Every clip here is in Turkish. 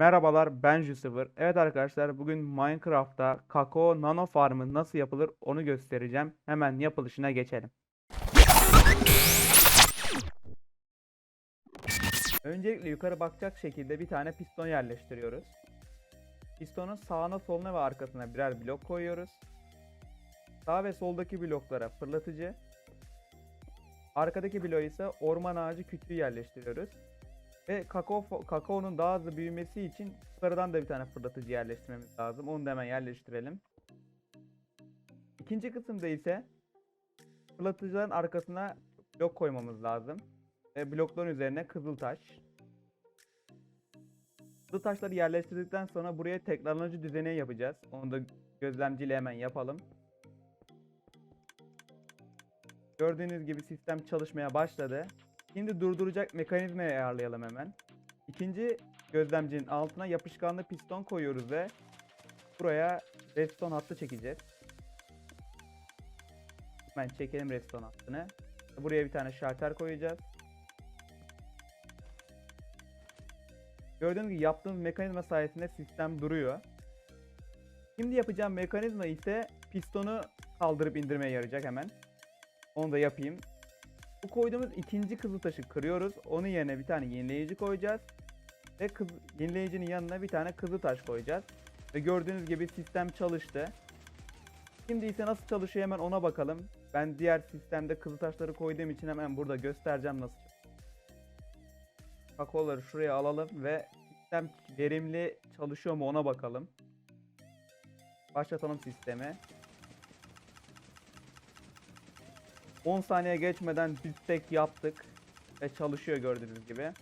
Merhabalar ben Jusiver. Evet arkadaşlar bugün Minecraft'ta Kakao Nano Farm'ı nasıl yapılır onu göstereceğim. Hemen yapılışına geçelim. Öncelikle yukarı bakacak şekilde bir tane piston yerleştiriyoruz. Pistonun sağına soluna ve arkasına birer blok koyuyoruz. Sağ ve soldaki bloklara fırlatıcı, arkadaki bloğa ise orman ağacı kütüğü yerleştiriyoruz. Ve kakao, kakaonun daha hızlı büyümesi için yukarıdan da bir tane fırlatıcı yerleştirmemiz lazım. Onu da hemen yerleştirelim. İkinci kısımda ise fırlatıcıların arkasına blok koymamız lazım. Ve blokların üzerine kızıl taş. Kızıl taşları yerleştirdikten sonra buraya tekrarlanıcı düzeneği yapacağız. Onu da gözlemciyle hemen yapalım. Gördüğünüz gibi sistem çalışmaya başladı. Şimdi durduracak mekanizmayı ayarlayalım hemen. İkinci gözlemcinin altına yapışkanlı piston koyuyoruz ve buraya redstone hattı çekeceğiz. Hemen çekelim redstone hattını. Buraya bir tane şalter koyacağız. Gördüğünüz gibi yaptığımız mekanizma sayesinde sistem duruyor. Şimdi yapacağım mekanizma ise pistonu kaldırıp indirmeye yarayacak hemen. Onu da yapayım. Bu koyduğumuz ikinci kızıl taşı kırıyoruz. Onun yerine bir tane yenileyici koyacağız. Ve kız, yenileyicinin yanına bir tane kızıl taş koyacağız. Ve gördüğünüz gibi sistem çalıştı. Şimdi ise nasıl çalışıyor hemen ona bakalım. Ben diğer sistemde kızıl taşları koyduğum için hemen burada göstereceğim nasıl. Kakaoları şuraya alalım ve sistem verimli çalışıyor mu ona bakalım. Başlatalım sistemi. 10 saniye geçmeden bir tek yaptık ve çalışıyor gördüğünüz gibi.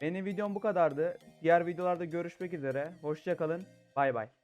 Benim videom bu kadardı. Diğer videolarda görüşmek üzere. Hoşçakalın. Bay bay.